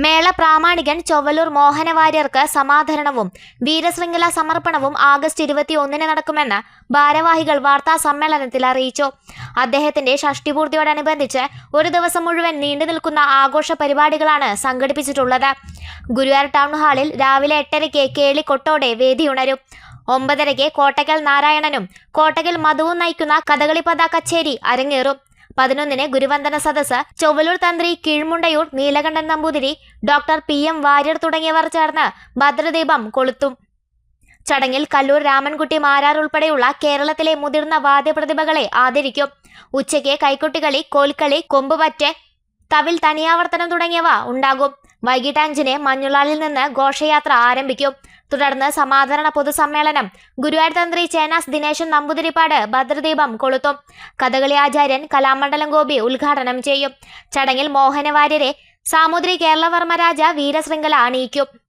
മേള പ്രാമാണികൻ ചൊവ്വലൂർ മോഹനവാര്യർക്ക് സമാധരണവും വീരശൃംഖല സമർപ്പണവും ആഗസ്റ്റ് ഇരുപത്തി ഒന്നിന് നടക്കുമെന്ന് ഭാരവാഹികൾ വാർത്താ സമ്മേളനത്തിൽ അറിയിച്ചു. അദ്ദേഹത്തിന്റെ ഷഷ്ടിപൂർത്തിയോടനുബന്ധിച്ച് ഒരു ദിവസം മുഴുവൻ നീണ്ടു നിൽക്കുന്ന ആഘോഷ പരിപാടികളാണ് സംഘടിപ്പിച്ചിട്ടുള്ളത്. ഗുരുവായൂർ ടൗൺ ഹാളിൽ രാവിലെ എട്ടരയ്ക്ക് കേളിക്കൊട്ടോടെ വേദിയുണരും ഒമ്പതരയ്ക്ക് കോട്ടക്കൽ നാരായണനും കോട്ടക്കൽ മധുവും നയിക്കുന്ന കഥകളിപ്പത കച്ചേരി അരങ്ങേറും. പതിനൊന്നിന് ഗുരുവന്ദന സദസ് ചൊവ്വലൂർ തന്ത്രി Keezhmundayoor Neelakandan Namboothiri doctor P M Warrier തുടങ്ങിയവർ ചേർന്ന് ഭദ്രദീപം കൊളുത്തും. ചടങ്ങിൽ കല്ലൂർ രാമൻകുട്ടി മാരാർ ഉൾപ്പെടെയുള്ള കേരളത്തിലെ മുതിർന്ന വാദ്യപ്രതിഭകളെ ആദരിക്കും. ഉച്ചയ്ക്ക് കൈക്കൊട്ടികളി കോൽക്കളി കൊമ്പുപറ്റ് തവിൽ തനിയാവർത്തനം തുടങ്ങിയവ ഉണ്ടാകും. വൈകിട്ട് അഞ്ചിന് മഞ്ഞുളാലിൽ നിന്ന് ഘോഷയാത്ര ആരംഭിക്കും. തുടർന്ന് സമാധരണ പൊതുസമ്മേളനം. ഗുരുവായൂർ തന്ത്രി ചേനാസ് ദിനേശൻ നമ്പൂതിരിപ്പാട് ഭദ്രദീപം കൊളുത്തും. കഥകളി ആചാര്യൻ കലാമണ്ഡലം ഗോപി ഉദ്ഘാടനം ചെയ്യും. ചടങ്ങിൽ മോഹനവാര്യരെ സാമുദ്രി കേരളവർമ്മരാജ വീരശൃംഖല അണിയിക്കും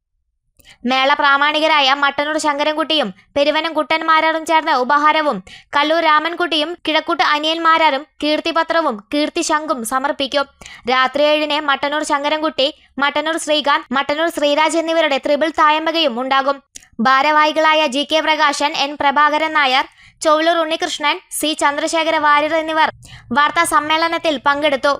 മേള പ്രാമാണികരായ മട്ടന്നൂർ ശങ്കരൻകുട്ടിയും പെരുവനം കുട്ടന്മാരാറും ചേർന്ന ഉപഹാരവും കല്ലൂർ രാമൻകുട്ടിയും കിഴക്കൂട്ട് അനിയന്മാരാറും കീർത്തിപത്രവും കീർത്തിശങ്കും സമർപ്പിക്കും. രാത്രി ഏഴിന് മട്ടന്നൂർ ശങ്കരൻകുട്ടി മട്ടന്നൂർ ശ്രീകാന്ത് മട്ടന്നൂർ ശ്രീരാജ് എന്നിവരുടെ ത്രിപിൾ തായമ്പകയും ഉണ്ടാകും. ഭാരവാഹികളായ G K Prakashan N Prabhakaran Nair Chowalloor Unnikrishnan C Chandrasekhara Warrier എന്നിവർ വാർത്താ സമ്മേളനത്തിൽ പങ്കെടുത്തു.